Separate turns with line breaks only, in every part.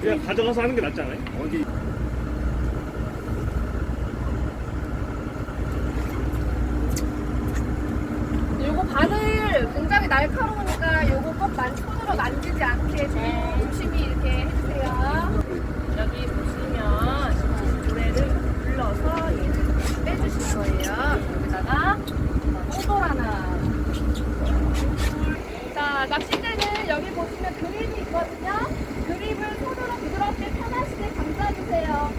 그냥 가져가서 하는 게 낫지 않아요?
어디
요거 바늘 굉장히 날카로우니까 요거 꼭 만, 손으로 만지지 않게 좀 조심히 이렇게 해주세요. 여기 보시면 모래를 눌러서 얘를 빼주실 거예요. 여기다가 호돌 하나. 자, 낚싯대는 여기 보시면 그립이 있거든요. 그립을 손으로 부드럽게 편하시게 감싸주세요.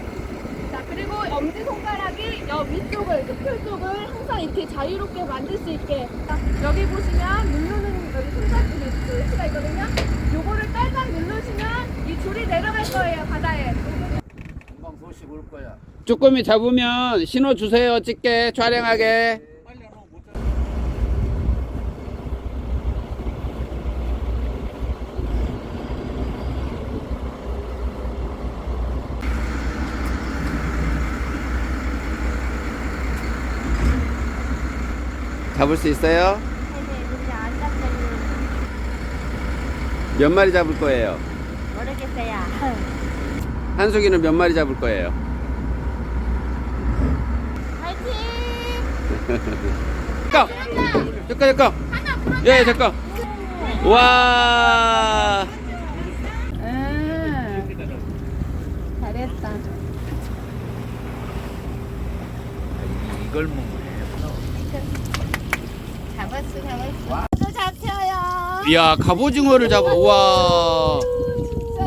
자, 그리고 엄지손가락이 여 위쪽을, 그풀 쪽을 항상 이렇게 자유롭게 만들 수 있게. 자, 여기 보시면 누르는 여기 손잡이 스위치가 있거든요. 요거를 딸깍 누르시면 이 줄이 내려갈 거예요, 바다에.
금방 소식 올 거야.
쭈꾸미 잡으면 신호 주세요. 찍게 촬영하게. 잡을 수 있어요? 몇 마리 잡을 거예요?
모르겠어요.
한숙이는 몇 마리 잡을 거예요?
화이팅!
잠깐! 잠깐 잠깐! 예 잠깐! 와!
잘했다.
이걸 먹네.
잡았어, 잡았어. 또 잡혀요.
이야 갑오징어를 잡아 와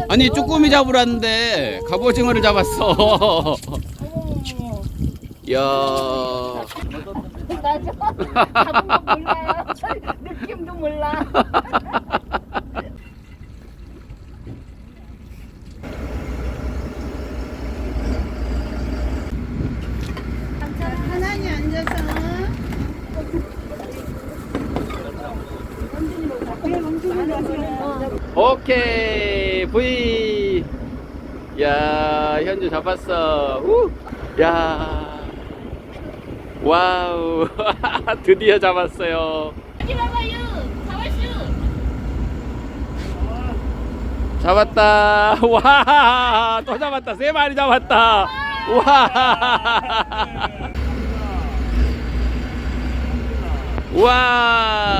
아니 쭈꾸미 잡으라는데 갑오징어를 잡았어 이야
맞아. 잡은 거 몰라요. 느낌도 몰라.
하나님 앉아서.
오케이 V 야 현주 잡았어. 우! 야. 와우. 드디어 잡았어요. 잡았다. 와또 잡았다. 세 마리 잡았다. 와 와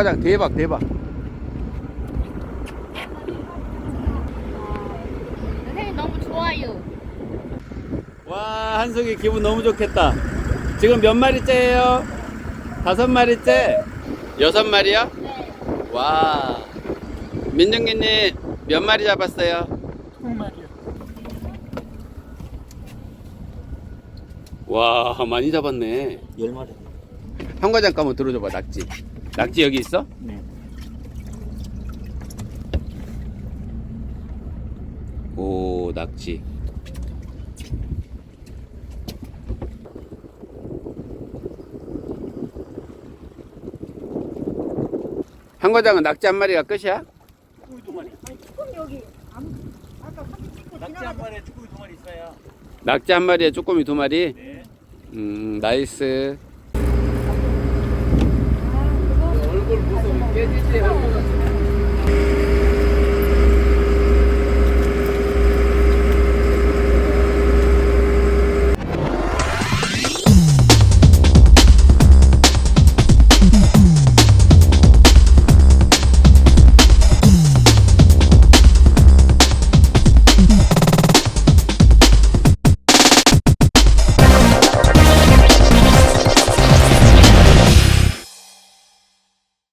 박과장 대박 대박
선생님 너무 좋아요.
와 한석이 기분 너무 좋겠다 지금 몇 마리째예요? 다섯 마리째? 여섯 마리요?
네.
와 민정기님 몇 마리 잡았어요?
두 마리요.
와 많이 잡았네
열 마리.
한 과장 한번 들어줘봐 낙지 낙지 여기 있어?
네.
오 낙지 한 과장은 낙지 한 마리가 끝이야?
쭈꾸미 두 마리.
조금 여기 아무 아까 사진 찍고
낙지 한 마리에 쭈꾸미 두 마리 있어요.
낙지 한 마리에 쭈꾸미 두 마리?
네.
음 나이스
얼